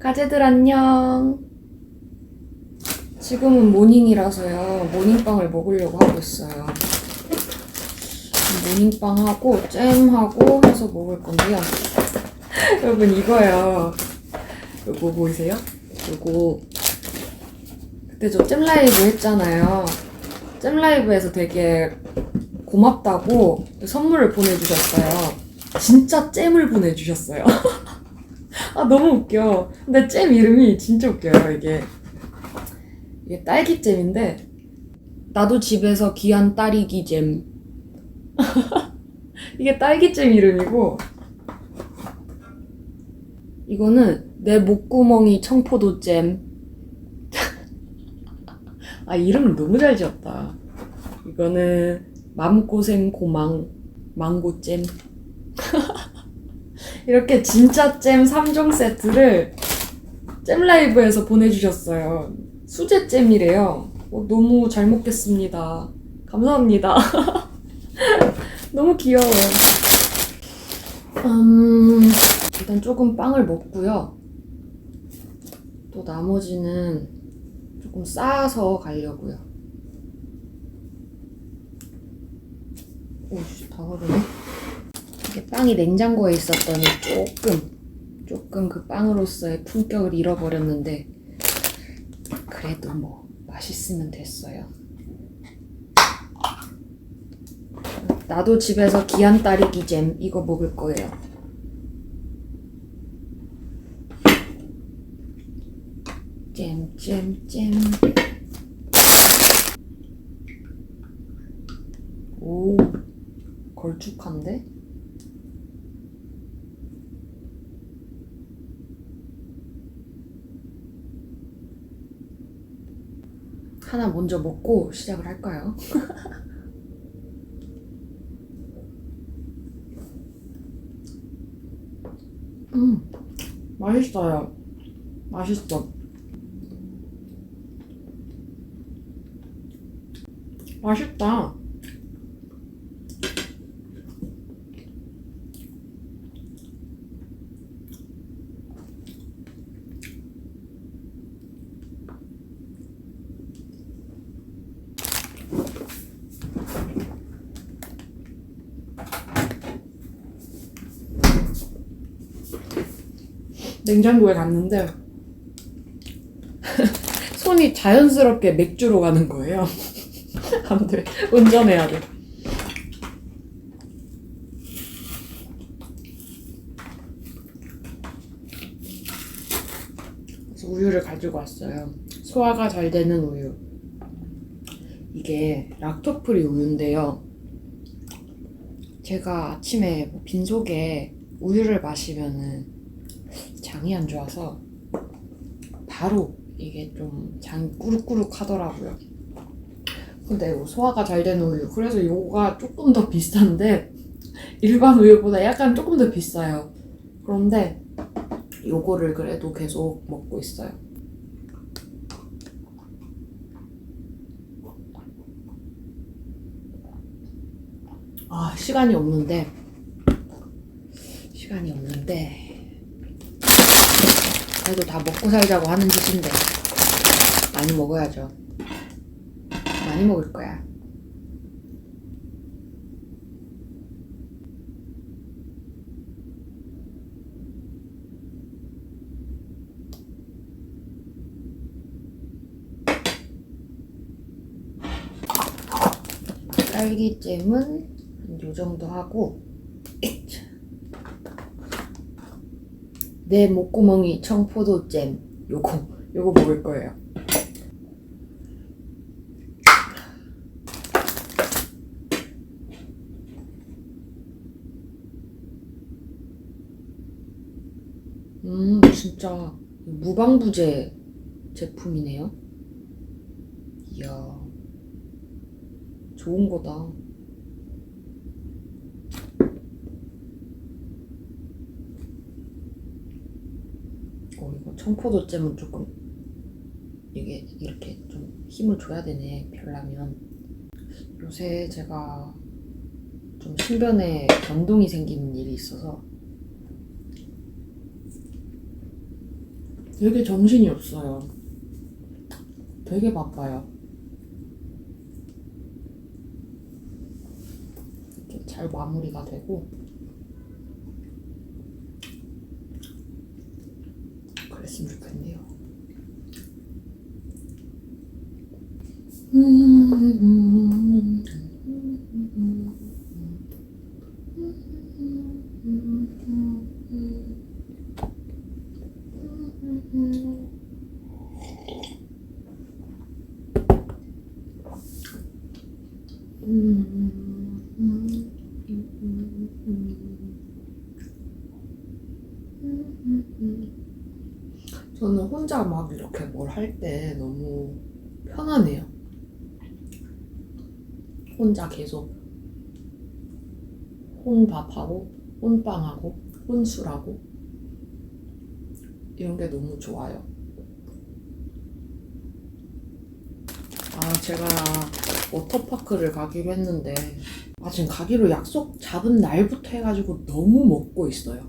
가재들 안녕. 지금은 모닝이라서요. 모닝빵을 먹으려고 하고 있어요. 모닝빵하고 잼하고 해서 먹을 건데요. 여러분 이거요. 요거 보이세요? 요거 그때 저 잼 라이브 했잖아요. 잼 라이브에서 되게 고맙다고 선물을 보내주셨어요. 진짜 잼을 보내주셨어요. 아 너무 웃겨. 근데 잼 이름이 진짜 웃겨요 이게. 이게 딸기잼인데 나도 집에서 귀한 딸이기 잼. 이게 딸기잼 이름이고 이거는 내 목구멍이 청포도 잼. 아 이름 너무 잘 지었다. 이거는 맘고생 고망 망고잼. 이렇게 진짜 잼 3종 세트를 잼 라이브에서 보내주셨어요. 수제 잼이래요. 어, 너무 잘 먹겠습니다. 감사합니다. 너무 귀여워. 음, 일단 조금 빵을 먹고요. 또 나머지는 조금 싸서 가려고요. 오씨, 다 흐르네. 이게 빵이 냉장고에 있었더니 조금, 조금 그 빵으로서의 품격을 잃어버렸는데, 그래도 뭐, 맛있으면 됐어요. 나도 집에서 귀한 딸이기 잼 이거 먹을 거예요. 잼, 잼, 잼. 오, 걸쭉한데? 하나 먼저 먹고 시작을 할까요? 음, 맛있어요. 맛있어. 맛있다. 냉장고에 갔는데 손이 자연스럽게 맥주로 가는 거예요. 안 돼. 운전해야 돼. 그래서 우유를 가지고 왔어요. 소화가 잘 되는 우유. 이게 락토프리 우유인데요. 제가 아침에 뭐 빈속에 우유를 마시면은 장이 안 좋아서 바로 이게 좀 장 꾸룩꾸룩 하더라고요. 근데 이거 소화가 잘 되는 우유. 그래서 이거가 조금 더 비싼데 일반 우유보다 약간 조금 더 비싸요. 그런데 요거를 그래도 계속 먹고 있어요. 아, 시간이 없는데. 시간이 없는데. 그래도 다 먹고 살자고 하는 짓인데. 많이 먹어야죠. 많이 먹을 거야. 딸기잼은 한요 정도 하고 에이차. 내 목구멍이 청포도잼 요거 요거 먹을 거예요. 음, 진짜 무방부제 제품이네요. 이야, 좋은 거다. 어, 이거 청포도잼은 조금 이게 이렇게 좀 힘을 줘야 되네, 별라면. 요새 제가 좀 신변에 변동이 생기는 일이 있어서 되게 정신이 없어요. 되게 바빠요. 잘 마무리가 되고 그랬으면 좋겠네요. 저는 혼자 막 이렇게 뭘 할 때 너무 편하네요. 혼자 계속 혼밥하고 혼빵하고 혼술하고 이런 게 너무 좋아요. 아, 제가 워터파크를 가기로 했는데 아, 지금 가기로 약속 잡은 날부터 해가지고 너무 먹고 있어요.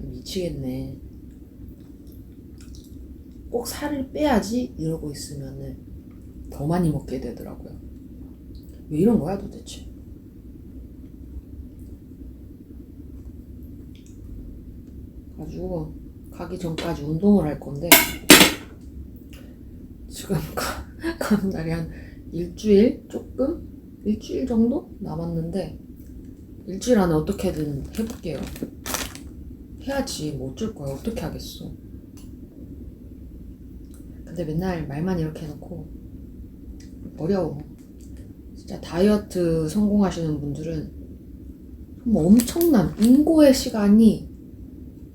미치겠네. 꼭 살을 빼야지 이러고 있으면은 더 많이 먹게 되더라고요. 왜 이런 거야 도대체? 가지고 가기 전까지 운동을 할 건데 지금 가, 가는 날이 한 일주일 조금 일주일 정도 남았는데 일주일 안에 어떻게든 해볼게요. 해야지 뭐 어쩔 거야 어떻게 하겠어. 근데 맨날 말만 이렇게 해놓고 어려워. 진짜 다이어트 성공하시는 분들은 엄청난 인고의 시간이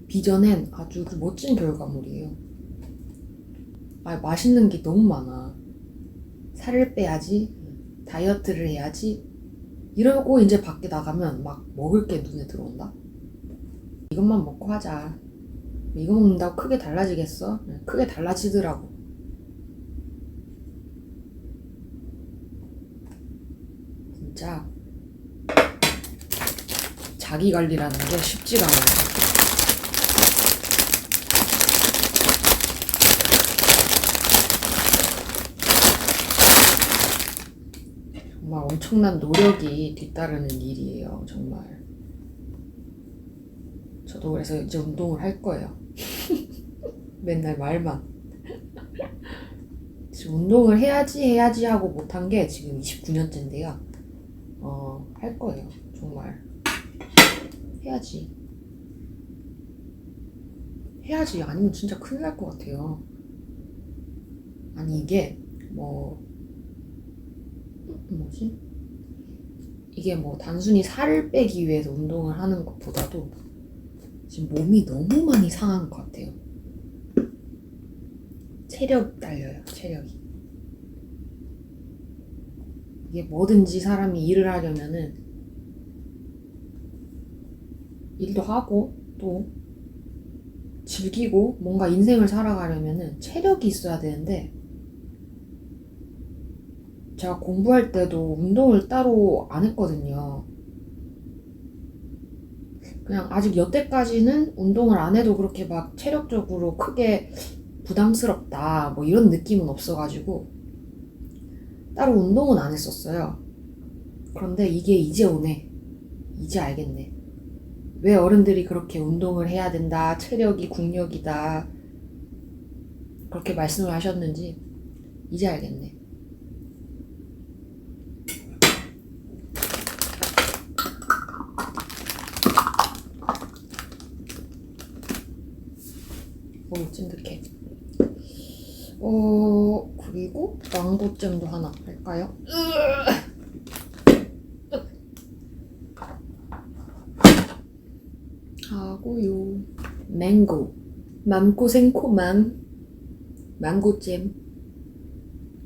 빚어낸 아주 그 멋진 결과물이에요. 아, 맛있는 게 너무 많아. 살을 빼야지, 다이어트를 해야지, 이러고 이제 밖에 나가면 막 먹을 게 눈에 들어온다? 이것만 먹고 하자. 이거 먹는다고 크게 달라지겠어? 크게 달라지더라고. 진짜 자기 관리라는 게 쉽지가 않아요. 정말 엄청난 노력이 뒤따르는 일이에요, 정말. 저도 그래서 이제 운동을 할 거예요. 맨날 말만. 지금 운동을 해야지 해야지 하고 못한 게 지금 29년째인데요. 어, 할 거예요. 정말. 해야지. 해야지. 아니면 진짜 큰일 날 것 같아요. 아니, 이게, 뭐, 뭐지? 이게 뭐 단순히 살을 빼기 위해서 운동을 하는 것보다도 지금 몸이 너무 많이 상한 것 같아요. 체력 딸려요, 체력이. 이게 뭐든지 사람이 일을 하려면은 일도 하고 또 즐기고 뭔가 인생을 살아가려면은 체력이 있어야 되는데 제가 공부할 때도 운동을 따로 안 했거든요. 그냥 아직 여태까지는 운동을 안 해도 그렇게 막 체력적으로 크게 부담스럽다 뭐 이런 느낌은 없어가지고 따로 운동은 안 했었어요. 그런데 이게 이제 오네. 이제 알겠네. 왜 어른들이 그렇게 운동을 해야 된다, 체력이 국력이다, 그렇게 말씀을 하셨는지 이제 알겠네. 너무 찐득해. 어, 그리고 망고잼도 하나 할까요? 하고요. 맹고. 맘고생코맘. 망고잼.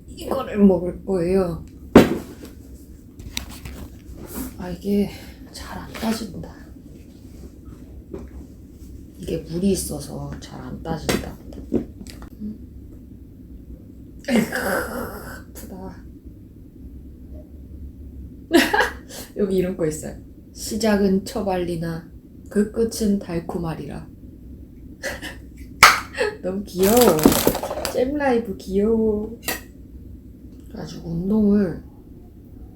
이거를 먹을 거예요. 아, 이게 잘 안 따진다. 이게 물이 있어서 잘 안 따진다. 여기 이런 거 있어요. 시작은 처발리나 그 끝은 달콤하리라. 너무 귀여워. 잼라이브 귀여워. 그래가지고 운동을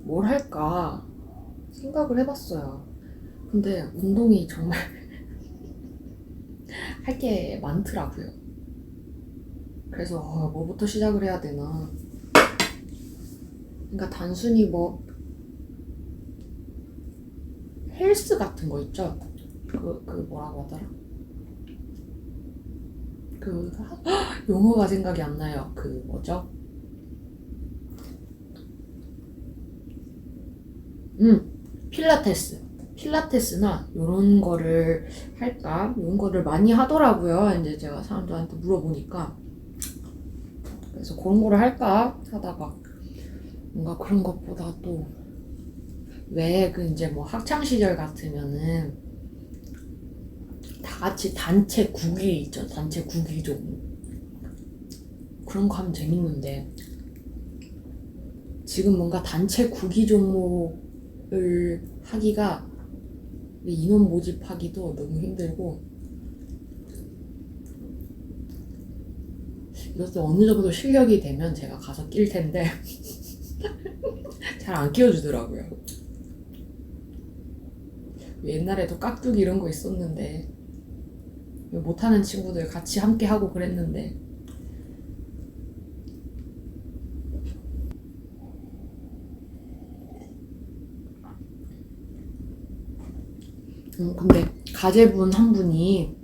뭘 할까 생각을 해봤어요. 근데 운동이 정말 할 게 많더라고요. 그래서 어, 뭐부터 시작을 해야 되나. 그러니까 단순히 뭐 헬스 같은 거 있죠? 그, 그 뭐라고 하더라? 그 헉, 용어가 생각이 안 나요. 그 뭐죠? 음, 필라테스. 필라테스나 이런 거를 할까? 이런 거를 많이 하더라고요. 이제 제가 사람들한테 물어보니까. 그래서 그런 거를 할까 하다가 뭔가 그런 것보다 또 왜 그 이제 뭐 학창 시절 같으면은 다 같이 단체 구기 있죠. 단체 구기 좀 그런 거 하면 재밌는데 지금 뭔가 단체 구기 종목을 하기가 인원 모집하기도 너무 힘들고 이것도 어느 정도 실력이 되면 제가 가서 낄 텐데 잘 안 끼워주더라고요. 옛날에도 깍두기 이런 거 있었는데 못하는 친구들 같이 함께 하고 그랬는데 음, 근데 가제분 한 분이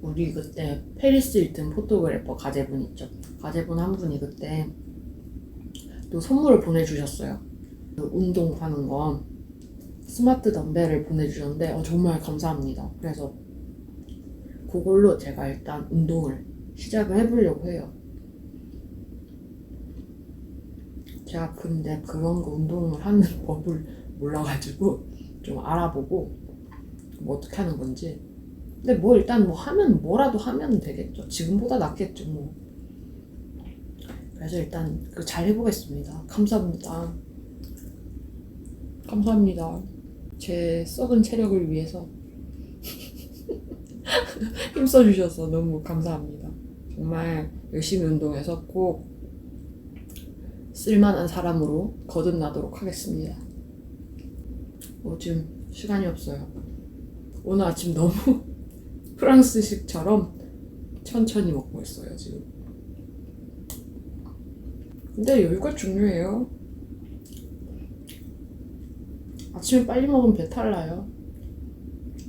우리 그때 페리스 일튼 포토그래퍼 가제분 있죠. 가제분 한 분이 그때 또 선물을 보내주셨어요. 그 운동 하는 거 스마트 덤벨을 보내주셨는데 어, 정말 감사합니다. 그래서 그걸로 제가 일단 운동을 시작을 해보려고 해요. 제가 근데 그런 거 운동을 하는 법을 몰라가지고 좀 알아보고 뭐 어떻게 하는 건지. 근데 뭐 일단 뭐 하면 뭐라도 하면 되겠죠. 지금보다 낫겠죠 뭐. 그래서 일단 그잘 해보겠습니다. 감사합니다. 감사합니다. 제 썩은 체력을 위해서 힘써주셔서 너무 감사합니다. 정말 열심히 운동해서 꼭 쓸만한 사람으로 거듭나도록 하겠습니다. 뭐 지금 시간이 없어요. 오늘 아침 너무 프랑스식처럼 천천히 먹고 있어요, 지금. 근데 여유가 중요해요. 아침에 빨리 먹으면 배탈 나요.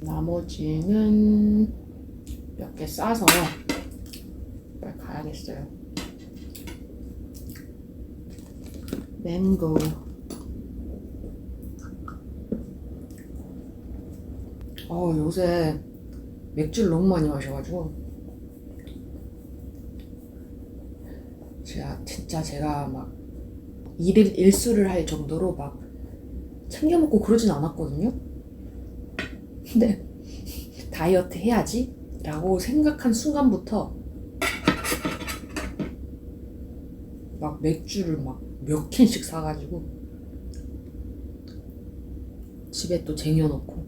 나머지는 몇 개 싸서 빨리 가야겠어요. 맹고. 어, 요새 맥주를 너무 많이 마셔가지고. 제가, 진짜 제가 막 일일 일수를 할 정도로 막 챙겨 먹고 그러진 않았거든요. 근데 다이어트 해야지 라고 생각한 순간부터 막 맥주를 막 몇 캔씩 사가지고 집에 또 쟁여놓고.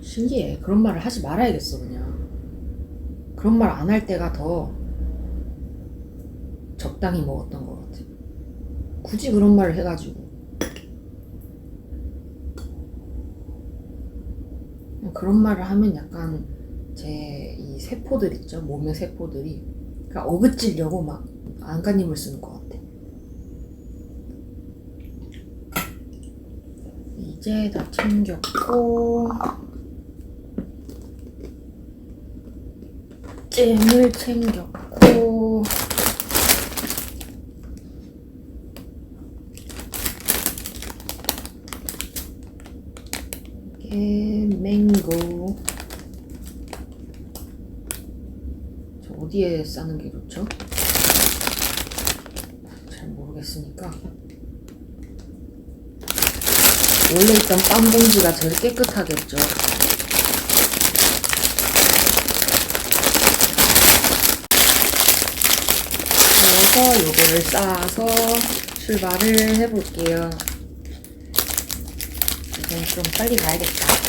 신기해. 그런 말을 하지 말아야겠어 그냥. 그런 말 안 할 때가 더 적당히 먹었던 것 같아. 굳이 그런 말을 해가지고 그런 말을 하면 약간 제 이 세포들 있죠? 몸의 세포들이. 그러니까 어긋지려고 막 안간힘을 쓰는 것 같아. 이제 다 챙겼고. 잼을 챙겼고 이게 맹고 저 어디에 싸는 게 좋죠? 잘 모르겠으니까 원래 있던 빵 봉지가 제일 깨끗하겠죠. 그래서 요거를 싸서 출발을 해볼게요. 이제 좀 빨리 가야겠다.